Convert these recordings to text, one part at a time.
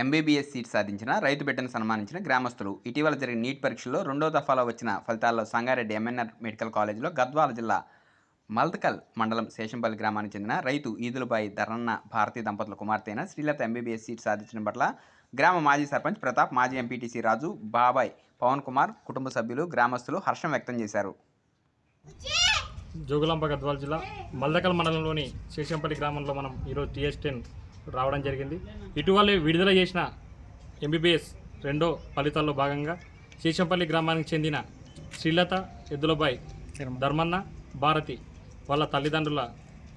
MBBS seat సాధించిన రైతు బిడ్డను సన్మానించిన గ్రామస్తులు. ఇటీవల జరిగిన నీట్ పరీక్షల్లో రెండో దఫాలో వచ్చిన ఫలితాల్లో సంగారెడ్డి ఎంఎన్ఆర్ మెడికల్ కాలేజీలో గద్వాల జిల్లా మల్దకల్ మండలం శేషంపల్లి గ్రామానికి చెందిన రైతు ఈదులబాయి ధరన్న భారతీ దంపతుల కుమార్తె అయిన శ్రీలత ఎంబీబీఎస్ సీట్ సాధించిన పట్ల గ్రామ మాజీ సర్పంచ్ ప్రతాప్ మాజీ ఎంపీటీసీ రాజు బాబాయ్ పవన్ కుమార్ కుటుంబ సభ్యులు గ్రామస్తులు హర్షం వ్యక్తం చేశారు. జోగులాంబ గద్వాల జిల్లా మల్దకల్ మండలంలోని శేషంపల్లి గ్రామంలో మనం ఈరోజు టీఎస్ టెన్ రావడం జరిగింది. ఇటీవలే విడుదల చేసిన ఎంబీబీఎస్ రెండో ఫలితాల్లో భాగంగా శేషంపల్లి గ్రామానికి చెందిన శ్రీలత ఎద్దులబాయ్ ధర్మన్న భారతి వాళ్ళ తల్లిదండ్రుల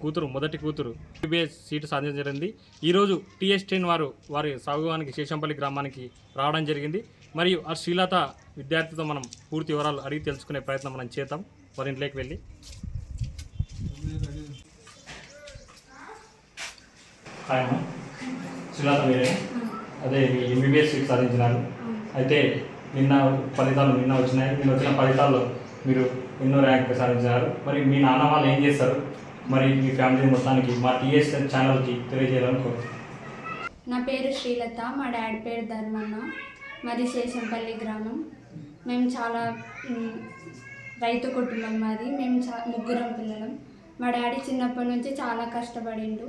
కూతురు మొదటి కూతురు ఎంబీబీఎస్ సీటు సాధించడం జరిగింది. ఈరోజు టీఎస్ టెన్ వారు వారి సాగువానికి శేషంపల్లి గ్రామానికి రావడం జరిగింది. మరియు ఆ శ్రీలత విద్యార్థితో మనం పూర్తి వివరాలు అడిగి తెలుసుకునే ప్రయత్నం మనం చేద్దాం. వారి ఇంట్లోకి వెళ్ళి. ఆయన అమ్మ సుజాత మీరే. అదే మీ ఎంబీబీఎస్ సీట్ సాధించినారు. అయితే నిన్న ఫలితాలు నిన్న వచ్చినాయి. నిన్న వచ్చిన ఫలితాల్లో మీరు ఎన్నో ర్యాంక్ సాధించినారు. మరి మీ నాన్న వాళ్ళు ఏం చేస్తారు? మరి మీ ఫ్యామిలీ మొత్తానికి మా టీఎస్ ఛానల్కి తెలియజేయాలనుకో నా పేరు శ్రీలత. మా డాడీ పేరు ధర్మన్న. మాది శేషంపల్లి గ్రామం. మేము చాలా రైతు కుటుంబం మాది. మేము చా ముగ్గురం పిల్లలం. మా డాడీ చిన్నప్పటి నుంచి చాలా కష్టపడిండు.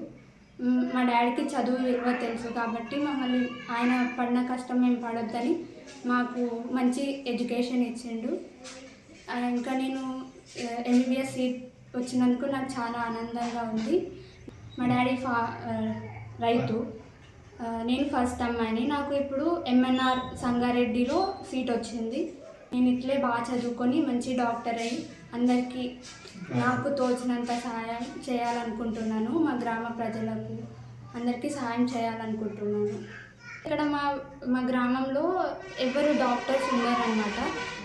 మా డాడీకి చదువు విలువ తెలుసు కాబట్టి మమ్మల్ని ఆయన పడిన కష్టం మేము పడొద్దని మాకు మంచి ఎడ్యుకేషన్ ఇచ్చిండు. ఇంకా నేను ఎంబీబీఎస్ సీట్ వచ్చినందుకు నాకు చాలా ఆనందంగా ఉంది. మా డాడీ ఫా రైతు. నేను ఫస్ట్ అమ్మాయిని. నాకు ఇప్పుడు ఎంఎన్ఆర్ సంగారెడ్డిలో సీట్ వచ్చింది. నేను ఇట్లే బాగా చదువుకొని మంచి డాక్టర్ అయ్యి అందరికీ నాకు తోచినంత సహాయం చేయాలనుకుంటున్నాను మా గ్రామ ప్రజలకు. అందరికీ సహాయం చేయాలనుకుంటున్నాను. ఇక్కడ మా మా గ్రామంలో ఎవరు డాక్టర్స్ ఉన్నారనమాట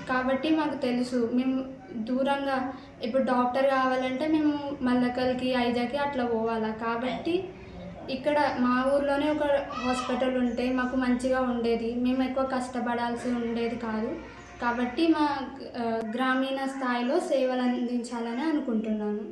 కాబట్టి మాకు తెలుసు మేము దూరంగా ఇప్పుడు డాక్టర్ కావాలంటే మేము మల్లకల్కి ఐజాకి అట్లా పోవాలా. కాబట్టి ఇక్కడ మా ఊర్లోనే ఒక హాస్పిటల్ ఉంటే మాకు మంచిగా ఉండేది. మేము ఎక్కువ కష్టపడాల్సి ఉండేది కాదు. కాబట్టి మా గ్రామీణ స్థాయిలో సేవలు అందించాలని అనుకుంటున్నాను.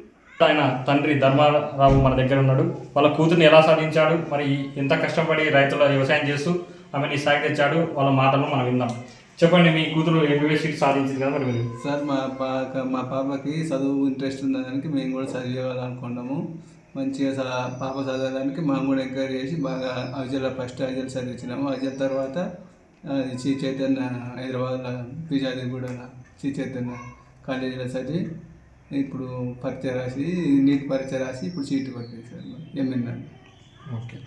ఆయన తండ్రి ధర్మారావు మన దగ్గర ఉన్నాడు. వాళ్ళ కూతుర్ని ఎలా సాధించాడు? మరి ఎంత కష్టపడి రైతుల వ్యవసాయం చేస్తూ ఆమెని స్థాయికి తెచ్చాడు? వాళ్ళ మాటలు మనం విందాం. చెప్పండి మీ కూతురు ఎంబీబీఎస్ సీట్ సాధించింది కదా మరి మీరు? సార్ మా పాప మా పాపకి చదువు ఇంట్రెస్ట్ ఉన్నదానికి మేము కూడా చదివేయాలనుకున్నాము మంచిగా పాప చదవడానికి మేము కూడా ఎంకరేజ్ చేసి బాగా అవిజల ఫస్ట్ అవిజల్ చదివించినాము. అవిజల్ తర్వాత అది శ్రీ చైతన్య హైదరాబాద్లో కూడా శ్రీ చైతన్య కాలేజీలో చదివి ఇప్పుడు పరీక్ష రాసి నీట్ పరీక్ష రాసి ఇప్పుడు సీటు పట్టింది సార్ ఎంఎన్ఆర్ ఓకే.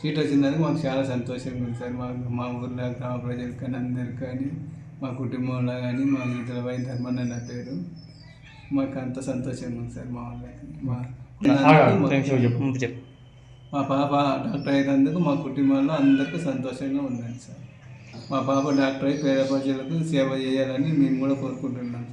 సీట్ వచ్చిందానికి మాకు చాలా సంతోషంగా ఉంది సార్. మా మా ఊర్లో గ్రామ ప్రజలకు కానీ అందరికి కానీ మా కుటుంబంలో కానీ మా ఇతర వై ధర్మన్న నా పేరు. మాకు అంత సంతోషంగా ఉంది సార్ మా వాళ్ళకి మా పాప డాక్టర్ అయినందుకు మా కుటుంబంలో అందరికీ సంతోషంగా ఉందండి సార్. మా పాప డాక్టర్ అయి పేద ప్రజలకు సేవ చేయాలని మేము కూడా కోరుకుంటున్నాం